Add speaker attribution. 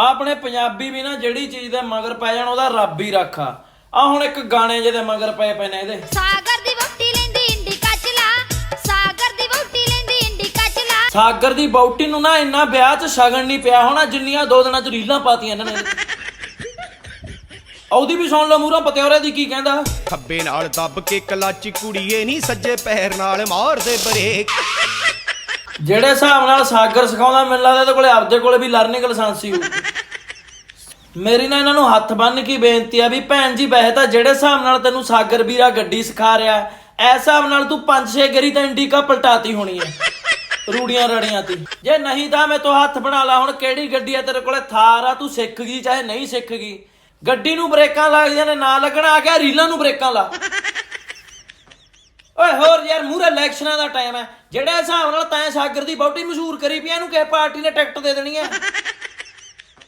Speaker 1: ਆਪਣੇ ਪੰਜਾਬੀ ਵੀ ਨਾ ਜਿਹੜੀ ਚੀਜ਼ ਦੇ ਮਗਰ ਪੈ ਜਾਣ ਉਹਦਾ ਰੱਬ ਹੀ ਰੱਖਾ ਆ। ਹੁਣ ਇੱਕ ਗਾਣੇ ਜਿਹਦੇ ਮਗਰ ਪਏ ਪਏ ਨੇ ਇਹਦੇ।
Speaker 2: ਸਾਗਰ ਦੀ ਵੋਟੀ ਲੈਂਦੀ ਇੰਡੀਕਾ ਚਲਾ ਸਾਗਰ ਦੀ ਵੋਟੀ ਲੈਂਦੀ ਇੰਡੀਕਾ ਚਲਾ
Speaker 1: ਸਾਗਰ ਦੀ ਬੌਟੀ ਨੂੰ ਨਾ ਇੰਨਾ ਵਿਆਹ 'ਚ ਸ਼ਗਨ ਨਹੀਂ ਪਿਆ ਹੋਣਾ ਜਿੰਨੀਆਂ ਦੋ ਦਿਨਾਂ 'ਚ ਰੀਲਾਂ ਪਾਤੀਆਂ ਇਹਨਾਂ ਨੇ। ਉਹਦੀ ਵੀ ਸੁਣ ਲਓ ਮੂਹਰੋਂ ਪਤਿਓਰੇ ਦੀ ਕੀ ਕਹਿੰਦਾ?
Speaker 3: ਖੱਬੇ ਨਾਲ ਦੱਬ ਕੇ ਕਲੱਚ ਕੁੜੀਏ ਨਹੀਂ ਸੱਜੇ ਪੈਰ ਨਾਲ ਮਾਰਦੇ ਬ੍ਰੇਕ।
Speaker 1: ਜਿਹੜੇ ਹਿਸਾਬ ਨਾਲ ਸਾਗਰ ਸਿਖਾਉਂਦਾ ਮੈਨੂੰ ਲੱਗਦਾ ਇਹਦੇ ਕੋਲੇ ਆਪਦੇ ਕੋਲੇ ਵੀ ਲਰਨਿੰਗ ਲਾਇਸੈਂਸ ਹੀ ਹੋਊ। ਮੇਰੀ ਨਾ ਇਹਨਾਂ ਨੂੰ ਹੱਥ ਬੰਨ ਕੇ ਬੇਨਤੀ ਆ ਵੀ ਭੈਣ ਜੀ, ਵੈਸੇ ਤਾਂ ਜਿਹੜੇ ਹਿਸਾਬ ਨਾਲ ਤੈਨੂੰ ਸਾਗਰ ਵੀਰਾ ਗੱਡੀ ਸਿਖਾ ਰਿਹਾ ਐਸ ਹਿਸਾਬ ਨਾਲ ਤੂੰ 5-6 ਗਰੀ ਤਾਂ ਇੰਡੀਕਾ ਪਲਟਾਤੀ ਹੋਣੀ ਹੈ, ਰੂੜੀਆਂ ਰੜੀਆਂ ਤੀ। ਜੇ ਨਹੀਂ ਤਾਂ ਮੈਂ ਤੋ ਹੱਥ ਬਣਾ ਲਾ, ਹੁਣ ਕਿਹੜੀ ਗੱਡੀ ਆ ਤੇਰੇ ਕੋਲੇ? ਥਾਰ ਆ, ਤੂੰ ਸਿੱਖ ਗਈ ਚਾਹੇ ਨਹੀਂ ਸਿੱਖ ਗਈ। ਗੱਡੀ ਨੂੰ ਬ੍ਰੇਕਾਂ ਲੱਗਦੀਆਂ ਨੇ, ਨਾ ਲੱਗਣਾ, ਆ ਗਿਆ ਰੀਲਾਂ ਨੂੰ ਬ੍ਰੇਕਾਂ ਲਾ। ਓਏ ਹੋਰ ਯਾਰ ਮੂਰੇ ਇਲੈਕਸ਼ਨਾਂ ਦਾ ਟਾਈਮ ਹੈ। ਜਿਹੜੇ ਹਿਸਾਬ ਨਾਲ ਤੈਂ ਸਾਗਰ ਦੀ ਬਹੁਤੀ ਮਸ਼ਹੂਰ ਕਰੀ ਪਈ ਇਹਨੂੰ ਕਿਸੇ ਪਾਰਟੀ ਨੇ ਟਿਕਟ ਦੇ ਦੇਣੀ ਹੈ?